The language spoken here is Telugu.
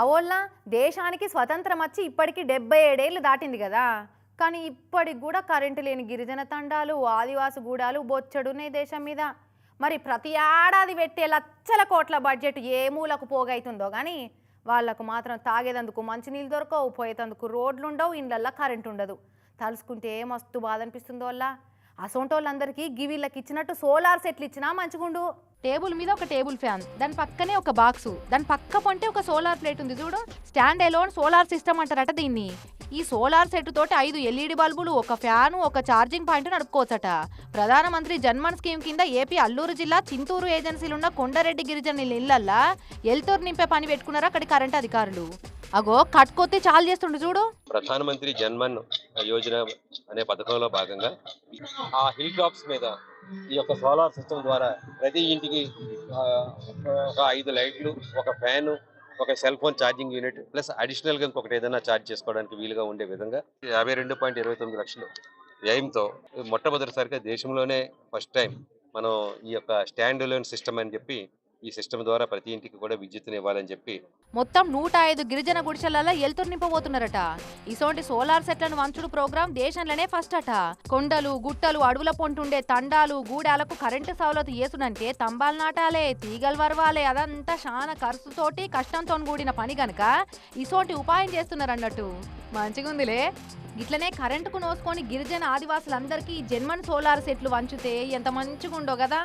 అవోళ్ళ దేశానికి స్వతంత్రం వచ్చి ఇప్పటికి డెబ్బై ఏడేళ్ళు దాటింది కదా. కానీ ఇప్పటికి కూడా కరెంటు లేని గిరిజన తండాలు ఆదివాసి గూడాలు బొచ్చడున్నాయి దేశం మీద. మరి ప్రతి ఏడాది పెట్టే లక్షల కోట్ల బడ్జెట్ ఏ మూలకు పోగైతుందో కానీ వాళ్ళకు మాత్రం తాగేదందుకు మంచినీళ్ళు దొరకవు పోయేటందుకు రోడ్లు ఉండవు ఇండ్లల్లో కరెంటు ఉండదు తలుసుకుంటే మస్తు బాధ అనిపిస్తుందో వల్ల అసోంటోళ్ళందరికీ గివీళ్ళకి ఇచ్చినట్టు సోలార్ సెట్లు ఇచ్చినా మంచిగుండు. టేబుల్ మీద ఒక టేబుల్ ఫ్యాన్ దాని పక్కనే ఒక బాక్సు దాని పక్క పొంటే ఒక సోలార్ ప్లేట్ ఉంది చూడు. స్టాండ్ ఎలోన్ సోలార్ సిస్టమ్ అంటారట దీన్ని. ఈ సోలార్ సెట్ తోటి ఐదు ఎల్ఈడి బల్బులు ఒక ఫ్యాను ఒక ఛార్జింగ్ పాయింట్ నడుపుకోవచ్చట. ప్రధానమంత్రి జన్మన్ స్కీమ్ కింద ఏపీ అల్లూరు జిల్లా చింతూరు ఏజెన్సీలున్న కొండారెడ్డి గిరిజన ఇళ్ళల్లా ఎల్తూరు నింపే పని పెట్టుకున్నారు అక్కడి కరెంట్ అధికారులు. అగో కట్టుకొత్తే చాలు చేస్తుండు చూడు. ప్రధానమంత్రి జన్మన్ యోజన అనే పథకంలో భాగంగా ఆ హిల్ టాప్స్ మీద ఈ యొక్క సోలార్ సిస్టమ్ ద్వారా ప్రతి ఇంటికి ఒక ఐదు లైట్లు ఒక ఫ్యాన్ ఒక cell phone charging unit plus అడిషనల్గా ఇంకొకటి ఏదైనా ఛార్జ్ చేసుకోవడానికి వీలుగా ఉండే విధంగా యాభై రెండు పాయింట్ ఇరవై తొమ్మిది లక్షలు వ్యయంతో మొట్టమొదటిసారిగా దేశంలోనే ఫస్ట్ టైం మనం ఈ యొక్క స్టాండ్ లోన్ సిస్టమ్ అని చెప్పి ఈ సిస్టమ్ ద్వారా ప్రతి ఇంటికి కూడా విద్యుత్తుని ఇవ్వాలని చెప్పి మొత్తం నూట ఐదు గిరిజన గుడిసెలలో ఎల్తురు నింపబోతున్నారట ఇసోంటి సోలార్ సెట్లను వంచుడు ప్రోగ్రాం దేశంలోనే ఫస్ట్ అట కొండలు గుట్టలు అడవుల పొంటుండే తండాలు గూడాలకు కరెంటు సౌలత్ చేసునంటే తంబాలు నాటాలే తీగలు వరవాలే అదంతా చాలా ఖర్చుతోటి కష్టంతో కూడిన పని గనక ఇసోంటి ఉపాయం చేస్తున్నారన్నట్టు. మంచిగుందిలే. ఇట్లనే కరెంటుకు నోసుకొని గిరిజన ఆదివాసులందరికీ జన్మన్ సోలార్ సెట్లు వంచితే ఎంత మంచిగుండో కదా